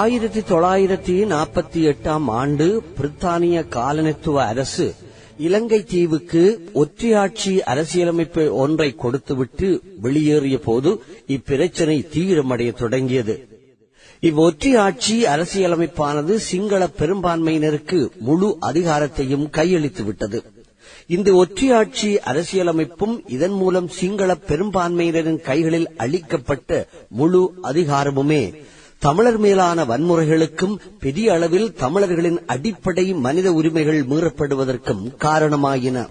ஆயிரத்தி தொள்ளாயிரத்தி நாற்பத்தி எட்டாம் ஆண்டு பிரித்தானிய காலனித்துவ அரசு இலங்கை தீவுக்கு ஒற்றையாட்சி அரசியலமைப்பு ஒன்றை கொடுத்துவிட்டு வெளியேறிய போது இப்பிரச்சனை தீவிரமடைய தொடங்கியது. இவ்வொற்றையாட்சி அரசியலமைப்பானது சிங்கள பெரும்பான்மையினருக்கு முழு அதிகாரத்தையும் கையளித்து விட்டது இந்த ஒற்றையாட்சி அரசியலமைப்பும் இதன் மூலம் சிங்கள பெரும்பான்மையினரின் கைகளில் அளிக்கப்பட்ட முழு அதிகாரமுமே தமிழர் மேலான வன்முறைகளுக்கும் பெரிய அளவில் தமிழர்களின் அடிப்படை மனித உரிமைகள் மீறப்படுவதற்கும் காரணமாயின.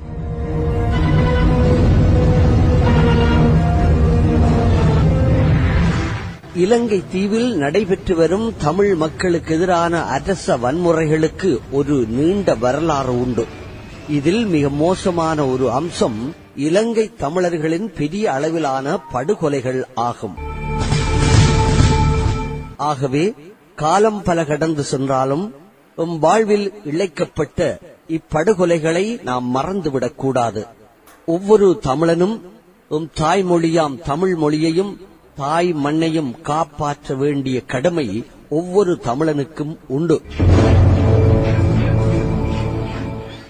இலங்கை தீவில் நடைபெற்று வரும் தமிழ் மக்களுக்கு எதிரான அரச வன்முறைகளுக்கு ஒரு நீண்ட வரலாறு உண்டு. இதில் மிக மோசமான ஒரு அம்சம் இலங்கை தமிழர்களின் பெரிய அளவிலான படுகொலைகள் ஆகும். ஆகவே காலம் பல கடந்து சென்றாலும் உம் வாழ்வில் இழைக்கப்பட்ட இப்படுகொலைகளை நாம் மறந்துவிடக் கூடாது. ஒவ்வொரு தமிழனும் உம் தாய்மொழியாம் தமிழ் மொழியையும் தாய் மண்ணையும் காப்பாற்ற வேண்டிய கடமை ஒவ்வொரு தமிழனுக்கும் உண்டு.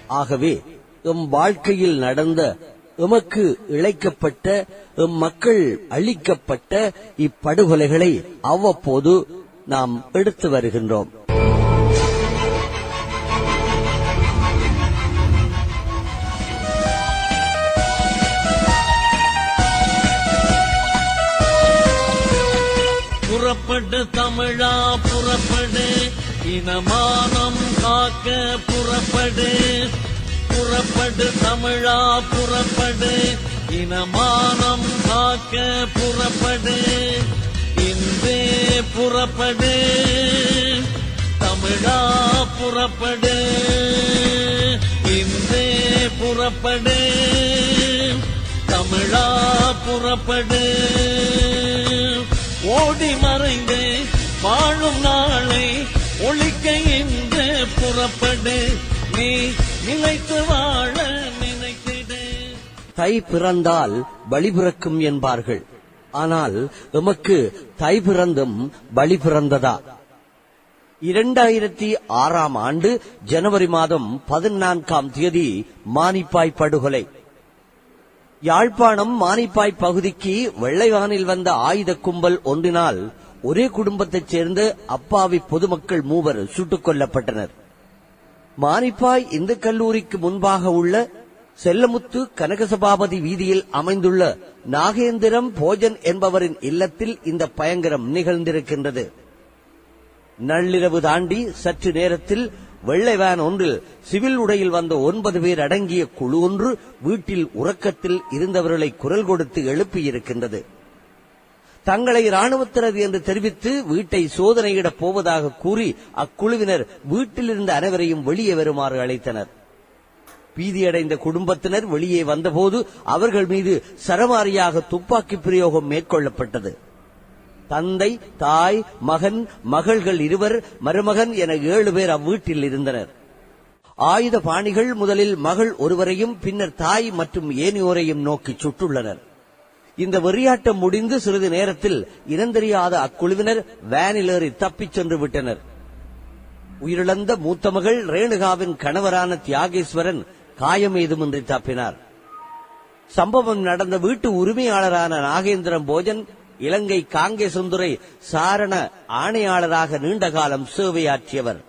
ஆகவே எம் வாழ்க்கையில் நடந்த எமக்கு இழைக்கப்பட்ட எம் மக்கள் அளிக்கப்பட்ட இப்படுகொலைகளை அவ்வப்போது நாம் எடுத்து வருகின்றோம். புறப்படு தமிழா புறப்படு. இனமானம் காக்க புறப்படு. புறப்படு தமிழா புறப்படு. இனமானம் காக்க புறப்படு. இன்றே புறப்படு. தமிழா புறப்படு. இன்றே புறப்படு. தமிழா புறப்படு. ஓடி மறைந்து வாழும் நாளை ஒழிக்க இன்று புறப்படு. நீ நிலைத்து வாழ நினைத்திடு. தை பிறந்தால் பலி பிறக்கும் என்பார்கள். ஆனால் எமக்கு தை பிறந்தும் பலி பிறந்ததா? இரண்டாயிரத்தி ஆறாம் ஆண்டு ஜனவரி மாதம் பதினான்காம் தேதி மானிப்பாய் படுகொலை. யாழ்ப்பாணம் மானிப்பாய் பகுதிக்கு வெள்ளைவானில் வந்த ஆயுத கும்பல் ஒன்றினால் ஒரே குடும்பத்தைச் சேர்ந்த அப்பாவி பொதுமக்கள் மூவர் சுட்டுக் கொல்லப்பட்டனர். மானிப்பாய் இந்து கல்லூரிக்கு முன்பாக உள்ள செல்லமுத்து கனகசபாபதி வீதியில் அமைந்துள்ள நாகேந்திரம் போஜன் என்பவரின் இல்லத்தில் இந்த பயங்கரம் நிகழ்ந்திருக்கின்றது. நள்ளிரவு தாண்டி சற்று நேரத்தில் வெள்ளை வேன் ஒன்றில் சிவில் உடையில் வந்த ஒன்பது பேர் அடங்கிய குழு ஒன்று வீட்டில் உறக்கத்தில் இருந்தவர்களை குரல் கொடுத்து எழுப்பியிருக்கின்றது. தங்களை ராணுவத்தினர் என்று தெரிவித்து வீட்டை சோதனையிடப் போவதாக கூறி அக்குழுவினர் வீட்டிலிருந்து அனைவரையும் வெளியே வருமாறு அழைத்தனர். பீதியடைந்த குடும்பத்தினர் வெளியே வந்தபோது அவர்கள் மீது சரமாரியாக துப்பாக்கி பிரயோகம் மேற்கொள்ளப்பட்டது. தந்தை தாய் மகன் மகள்கள் இருவர் மருமகன் என ஏழு பேர் அவ்வீட்டில் இருந்தனர். ஆயுத பாணிகள் முதலில் மகள் ஒருவரையும் பின்னர் தாய் மற்றும் ஏனையோரையும் நோக்கி சுட்டுள்ளனர். இந்த வெறியாட்டம் முடிந்து சிறிது நேரத்தில் இனந்தெரியாத அக்குழுவினர் வேனில் ஏறி தப்பிச் சென்று விட்டனர். உயிரிழந்த மூத்த மகள் ரேணுகாவின் கணவரான தியாகேஸ்வரன் காயம் ஏதுமின்றி தப்பினார். சம்பவம் நடந்த வீட்டு உரிமையாளரான நாகேந்திரன் போஜன் இலங்கை காங்கேசந்துறை சாரண ஆணையாளராக நீண்ட காலம் சேவையாற்றியவர்.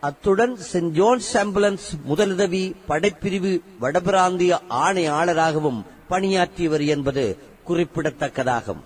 அத்துடன் சென்ட் ஜோன்ஸ் ஆம்புலன்ஸ் முதலுதவி படைப்பிரிவு வடபிராந்திய ஆணையாளராகவும் பணியாற்றியவர் என்பது குறிப்பிடத்தக்கதாகும்.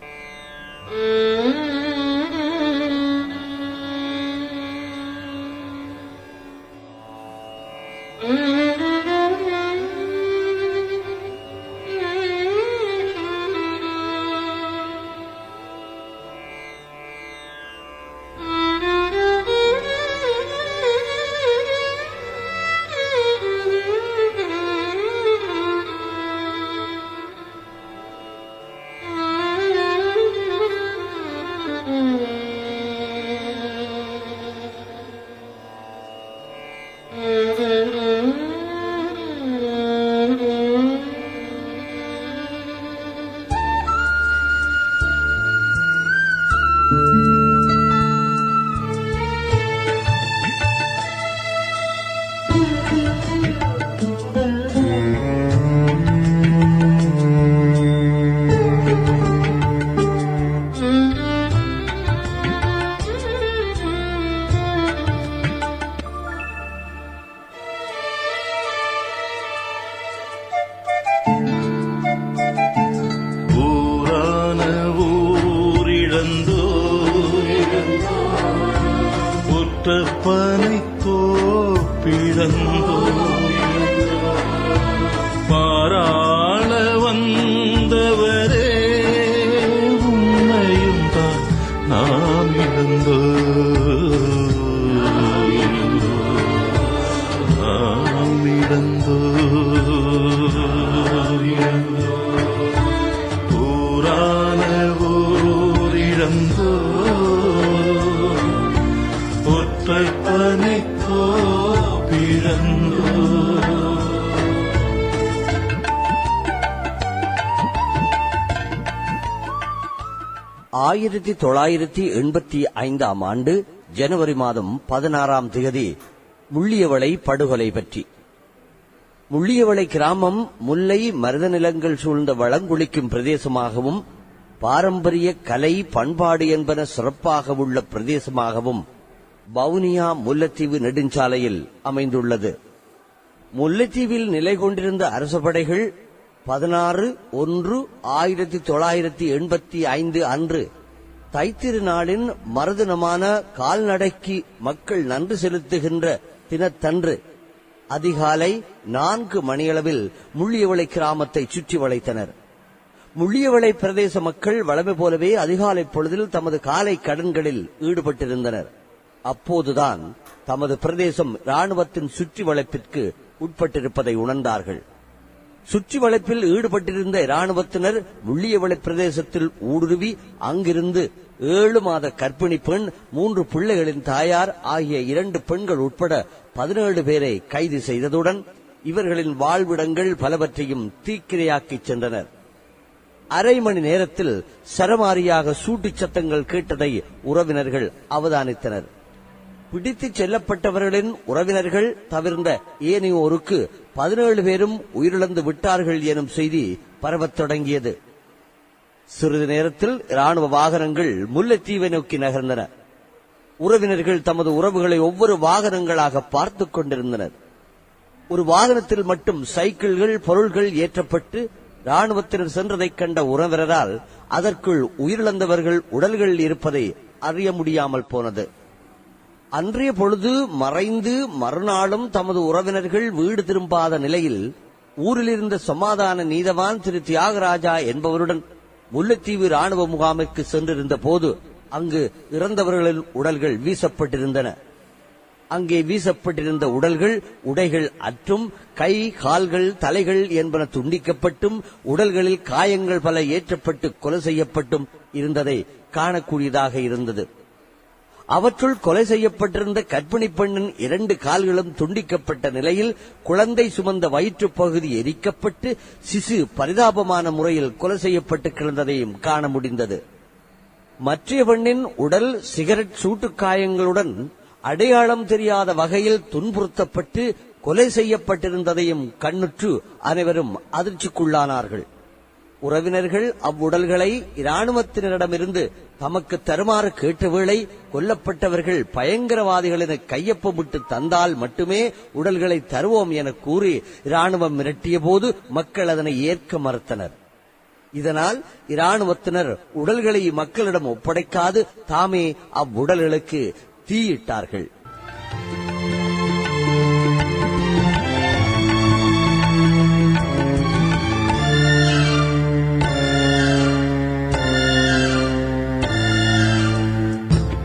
ஆயிரத்தி தொள்ளாயிரத்தி எண்பத்தி ஐந்தாம் ஆண்டு ஜனவரி மாதம் பதினாறாம் தேதி முள்ளியவளை படுகொலை பற்றி. முள்ளியவளை கிராமம் முல்லை மருத நிலங்கள் சூழ்ந்த வளங்குளிக்கும் பிரதேசமாகவும் பாரம்பரிய கலை பண்பாடு என்பன சிறப்பாக உள்ள பிரதேசமாகவும் வவுனியா முல்லைத்தீவு நெடுஞ்சாலையில் அமைந்துள்ளது. முல்லைத்தீவில் நிலை கொண்டிருந்த அரச படைகள் பதினாறு ஒன்று ஆயிரத்தி தொள்ளாயிரத்தி எண்பத்தி ஐந்து அன்று தைத்திரு நாளின் கால்நடைக்கு மக்கள் நன்றி செலுத்துகின்ற தினத்தன்று அதிகாலை நான்கு மணியளவில் முள்ளியவளை கிராமத்தை சுற்றி வளைத்தனர். முள்ளியவளை பிரதேச மக்கள் வளமை போலவே அதிகாலை பொழுதில் தமது காலை கடன்களில் ஈடுபட்டிருந்தனர். அப்போதுதான் தமது பிரதேசம் ராணுவத்தின் சுற்றி வளைப்பிற்கு உட்பட்டிருப்பதை உணர்ந்தார்கள். சுற்றி வளைப்பில் ஈடுபட்டிருந்த இராணுவத்தினர் முள்ளியவளை பிரதேசத்தில் ஊடுருவி அங்கிருந்து ஏழு மாத கர்ப்பிணி பெண் மூன்று பிள்ளைகளின் தாயார் ஆகிய இரண்டு பெண்கள் உட்பட பதினேழு பேரை கைது செய்ததுடன் இவர்களின் வாழ்விடங்கள் பலவற்றையும் தீக்கிரையாக்கிச் சென்றனர். அரை மணி நேரத்தில் சரமாரியாக சூட்டுச் சத்தங்கள் கேட்டதை உறவினர்கள் அவதானித்தனர். பிடித்துச் செல்லப்பட்டவர்களின் உறவினர்கள் தவிர்ந்த ஏனையோருக்கு பதினேழு பேரும் உயிரிழந்து விட்டார்கள் எனும் செய்தி பரவத் தொடங்கியது. சிறிது நேரத்தில் ராணுவ வாகனங்கள் முல்லைத்தீவை நோக்கி நகர்ந்தன. உறவினர்கள் தமது உறவுகளை ஒவ்வொரு வாகனங்களாக பார்த்துக் கொண்டிருந்தனர். ஒரு வாகனத்தில் மட்டும் சைக்கிள்கள் பொருள்கள் ஏற்றப்பட்டு ராணுவத்தினர் சென்றதைக் கண்ட உறவினரால் அதற்குள் உயிரிழந்தவர்கள் உடல்கள் இருப்பதை அறிய முடியாமல் போனது. அன்றைய பொழுது மறைந்து மறுநாளும் தமது உறவினர்கள் வீடு திரும்பாத நிலையில் ஊரில் இருந்த சமாதான நீதவான் திரு தியாகராஜா என்பவருடன் முல்லைத்தீவு ராணுவ முகாமிற்கு சென்றிருந்த போது அங்கு இறந்தவர்களின் உடல்கள் வீசப்பட்டிருந்தன. அங்கே வீசப்பட்டிருந்த உடல்கள் உடைகள் அற்றும் கை கால்கள் தலைகள் என்பன துண்டிக்கப்பட்டும் உடல்களில் காயங்கள் பல ஏற்றப்பட்டு கொலை செய்யப்பட்டும் இருந்ததை காணக்கூடியதாக இருந்தது. அவற்றுள் கொலை செய்யப்பட்டிருந்த கர்ப்பிணி பெண்ணின் இரண்டு கால்களும் துண்டிக்கப்பட்ட நிலையில் குழந்தை சுமந்த வயிற்றுப் பகுதி எரிக்கப்பட்டு சிசு பரிதாபமான முறையில் கொலை செய்யப்பட்டு கிடந்ததையும் காண முடிந்தது. மற்றைய பெண்ணின் உடல் சிகரெட் சூட்டுக்காயங்களுடன் அடையாளம் தெரியாத வகையில் துன்புறுத்தப்பட்டு கொலை செய்யப்பட்டிருந்ததையும் கண்ணுற்று அனைவரும் அதிர்ச்சிக்குள்ளானார்கள். உறவினர்கள் அவ்வுடல்களை இராணுவத்தினரிடமிருந்து தமக்கு தருமாறு கேட்ட வேளை கொல்லப்பட்டவர்கள் பயங்கரவாதிகள் என கையொப்பமிட்டு தந்தால் மட்டுமே உடல்களை தருவோம் என கூறி இராணுவம் மிரட்டிய போது மக்கள் அதனை ஏற்க மறுத்தனர். இதனால் இராணுவத்தினர் உடல்களை மக்களிடம் ஒப்படைக்காது தாமே அவ்வுடல்களுக்கு தீயிட்டார்கள்.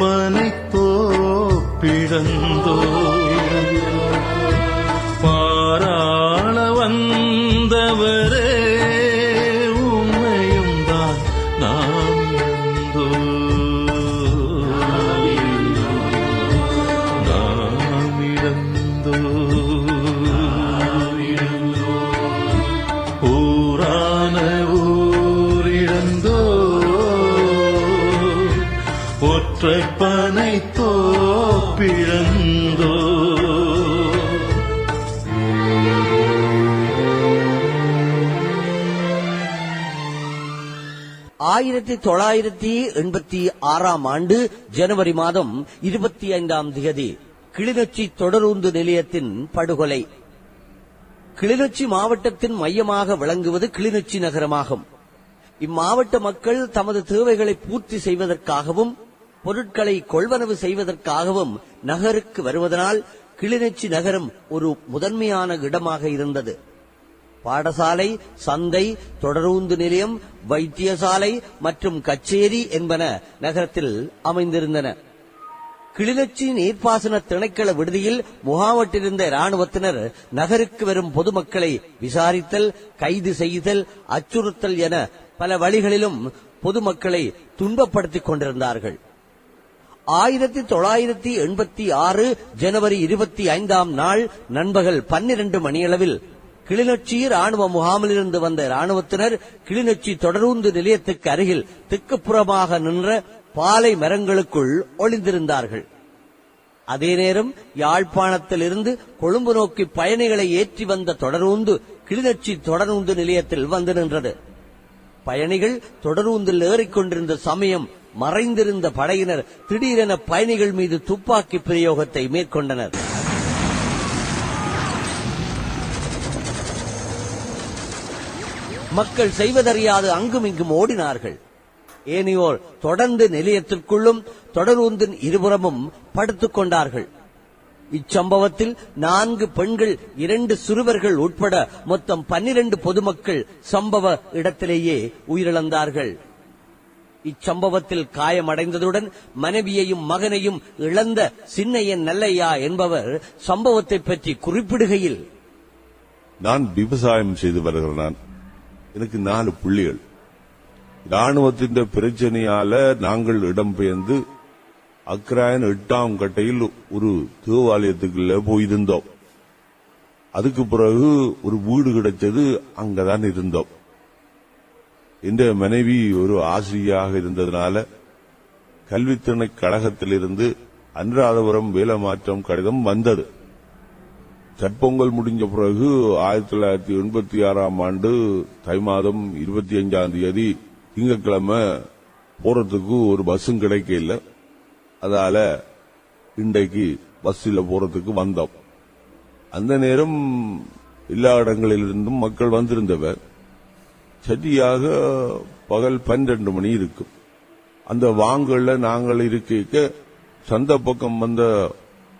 ஒற்றற்பனை பிழந்தோ ஆயிரத்தி தொள்ளாயிரத்தி எண்பத்தி ஆறாம் ஆண்டு ஜனவரி மாதம் இருபத்தி ஐந்தாம் திகதி கிளிநொச்சி தொடரூந்து நிலையத்தின் படுகொலை. கிளிநொச்சி மாவட்டத்தின் மையமாக விளங்குவது கிளிநொச்சி நகரமாகும். இம்மாவட்ட மக்கள் தமது தேவைகளை பூர்த்தி செய்வதற்காகவும் பொருட்களை கொள்வனவு செய்வதற்காகவும் நகருக்கு வருவதனால் கிளிநொச்சி நகரம் ஒரு முதன்மையான இடமாக இருந்தது. பாடசாலை சந்தை தொடரூந்து நிலையம் வைத்தியசாலை மற்றும் கச்சேரி என்பன நகரத்தில் அமைந்திருந்தன. கிளிநொச்சி நீர்ப்பாசன திணைக்கள விடுதியில் முகாமிட்டிருந்த இராணுவத்தினர் நகருக்கு வரும் பொதுமக்களை விசாரித்தல் கைது செய்தல் அச்சுறுத்தல் என பல வழிகளிலும் பொதுமக்களை துன்பப்படுத்திக் கொண்டிருந்தார்கள். ஆயிரத்தி தொள்ளாயிரத்தி எண்பத்தி ஆறு ஜனவரி இருபத்தி ஐந்தாம் நாள் நண்பகல் பன்னிரண்டு மணியளவில் கிளிநொச்சி ராணுவ முகாமிலிருந்து வந்த ராணுவத்தினர் கிளிநொச்சி தொடரூந்து நிலையத்துக்கு அருகில் திக்குப்புறமாக நின்ற பாலை மரங்களுக்குள் ஒளிந்திருந்தார்கள். அதே நேரம் யாழ்ப்பாணத்திலிருந்து கொழும்பு நோக்கி பயணிகளை ஏற்றி வந்த தொடரூந்து கிளிநொச்சி தொடரூந்து நிலையத்தில் வந்து நின்றது. பயணிகள் தொடரூந்தில் ஏறிக்கொண்டிருந்த சமயம் மறைந்திருந்த படையினர் திடீரென பயணிகள் மீது துப்பாக்கி பிரயோகத்தை மேற்கொண்டனர். மக்கள் செய்வதறியாது அங்கும் இங்கும் ஓடினார்கள். ஏனையோர் தொடர்ந்து நிலையத்திற்குள்ளும் தொடரூந்தின் இருபுறமும் படுத்துக் கொண்டார்கள். இச்சம்பவத்தில் நான்கு பெண்கள் இரண்டு சிறுவர்கள் உட்பட மொத்தம் பன்னிரண்டு பொதுமக்கள் சம்பவ இடத்திலேயே உயிரிழந்தார்கள். இச்சம்பவத்தில் காயமடைந்ததுடன் மனைவியையும் மகனையும் இழந்த சின்னையன் நல்லையா என்பவர் சம்பவத்தை பற்றி குறிப்பிடுகையில் நான் விவசாயம் செய்து வருகிறேன். நான் எனக்கு நாலு புள்ளிகள். ராணுவத்தின் பிரச்சனையால நாங்கள் இடம்பெயர்ந்து அக்ராயன் எட்டாம் கட்டையில் ஒரு தேவாலயத்துக்குள்ள போயிருந்தோம். அதுக்கு பிறகு ஒரு வீடு கிடைச்சது அங்கதான் இருந்தோம். இந்த மனைவி ஒரு ஆசிரியாக இருந்ததுனால கல்வித்திறனை கழகத்திலிருந்து அனுராதபுரம் வேலமாற்றம் கடிதம் வந்தது. தற்பொங்கல் முடிஞ்ச பிறகு ஆயிரத்தி தொள்ளாயிரத்தி எண்பத்தி ஆறாம் ஆண்டு தை மாதம் இருபத்தி அஞ்சாம் தேதி திங்கட்கிழமை போறதுக்கு ஒரு பஸ்ஸும் கிடைக்க அதால இன்றைக்கு பஸ்ஸில் போறதுக்கு வந்தோம். அந்த நேரம் எல்லா இடங்களிலிருந்தும் மக்கள் வந்திருந்தவர். சரியாக பகல் பன்னிரண்டு மணி இருக்கும். அந்த வாங்கல நாங்கள் இருக்க சந்த பக்கம் வந்த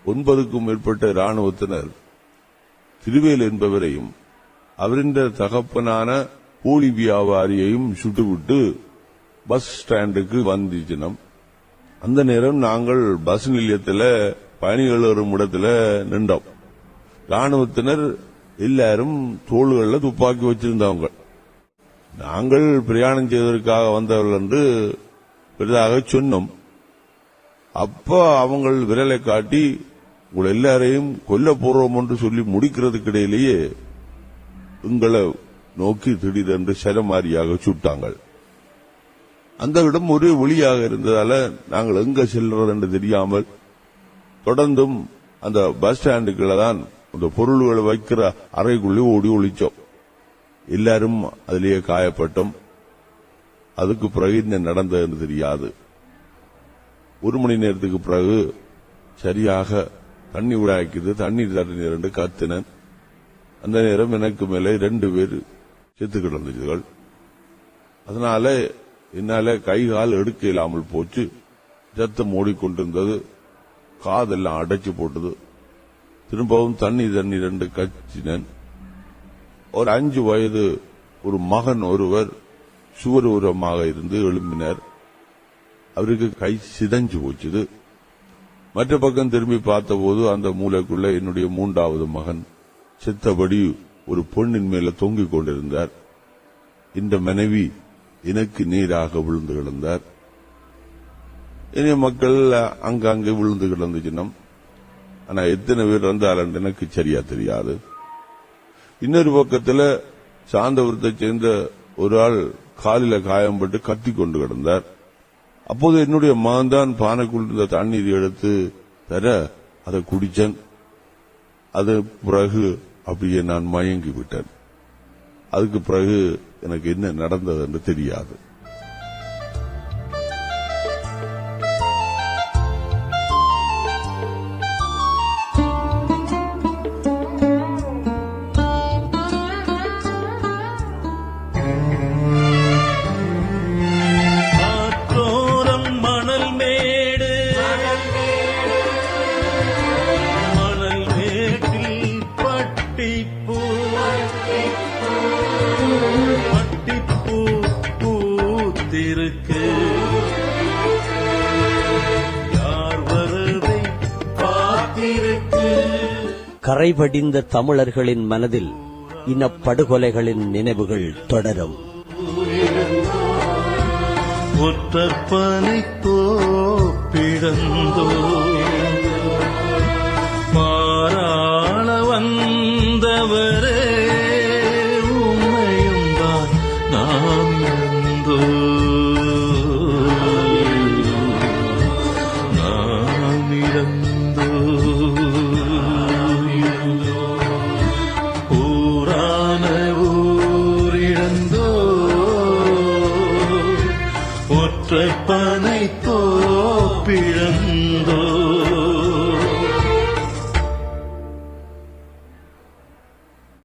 ஒன்பதுக்கும் மேற்பட்ட ராணுவத்தினர் திருவேல் என்பவரையும் அவரின் தகப்பனான கூலி வியாபாரியையும் சுட்டுவிட்டு பஸ் ஸ்டாண்டுக்கு வந்துச்சினோம். அந்த நேரம் நாங்கள் பஸ் நிலையத்தில் பயணிகள் வரும் இடத்துல நின்றோம். ராணுவத்தினர் எல்லாரும் தோள்களில் துப்பாக்கி வச்சிருந்தவங்க. நாங்கள் பிரயாணம் செய்வதற்காக வந்தவர்கள் என்று பெரிதாக சொன்னோம். அப்ப அவங்கள் விரலை காட்டி உங்கள் எல்லாரையும் கொல்ல போறோம் என்று சொல்லி முடிக்கிறதுக்கு இடையிலேயே உங்களை நோக்கி திடீரென்று சரமாரியாக சுட்டாங்கள். அந்த இடம் ஒரே ஒளியாக இருந்ததால நாங்கள் எங்க செல்றது என்று தெரியாமல் தொடர்ந்தும் அந்த பஸ் ஸ்டாண்டுக்குள்ள தான் அந்த பொருள்களை வைக்கிற அறைக்குள்ளே ஓடி ஒழிச்சோம் எல்லாரும் அதிலேயே காயப்பட்டோம். அதுக்கு பிறகு இந்த நடந்ததுன்னு தெரியாது. ஒரு மணி நேரத்துக்கு பிறகு சரியாக தண்ணி உடாய்க்குது தண்ணீர் தண்ணீர் என்று கத்தினேன் அந்த நேரம் எனக்கு மேலே ரெண்டு பேர் செத்து கிடந்ததுகள் அதனால என்னால கை கால் எடுக்க இல்லாமல் போச்சு. ரத்தம் ஓடிக்கொண்டிருந்தது. காதெல்லாம் அடைச்சு போட்டது. திரும்பவும் தண்ணி தண்ணி ரெண்டு கச்சினேன். ஒரு அஞ்சு வயது ஒரு மகன் ஒருவர் சுவர் உரமாக இருந்து எழும்பினார். அவருக்கு கை சிதஞ்சு போச்சுது. மற்ற பக்கம் திரும்பி பார்த்தபோது அந்த மூளைக்குள்ள என்னுடைய மூன்றாவது மகன் செத்தபடி ஒரு பொண்ணின் மேல தொங்கிக் கொண்டிருந்தார். இந்த மனைவி எனக்கு நீராக விழுந்து கிடந்தார். இனி மக்கள் அங்கங்கே விழுந்து கிடந்துச்சினம் ஆனா எத்தனை பேர் வந்தால் எனக்கு சரியா தெரியாது. இன்னொரு பக்கத்துல சாந்தபுரத்தை சேர்ந்த ஒரு ஆள் காலில காயம்பட்டு கத்தி கொண்டு கிடந்தார். அப்போது என்னுடைய மகன் தான் பானைக்குள் இருந்த தண்ணீர் எடுத்து தர அதை குடிச்சேன் அது பிறகு அப்படியே நான் மயங்கி விட்டேன் அதுக்கு பிறகு எனக்கு என்ன நடந்தது என்று தெரியாது. கரைபடிந்த தமிழர்களின் மனதில் இனப்படுகொலைகளின் நினைவுகள் தொடரும். ஒற்றற்பனை தோப்பிழந்தோ மாறாள வந்தவரே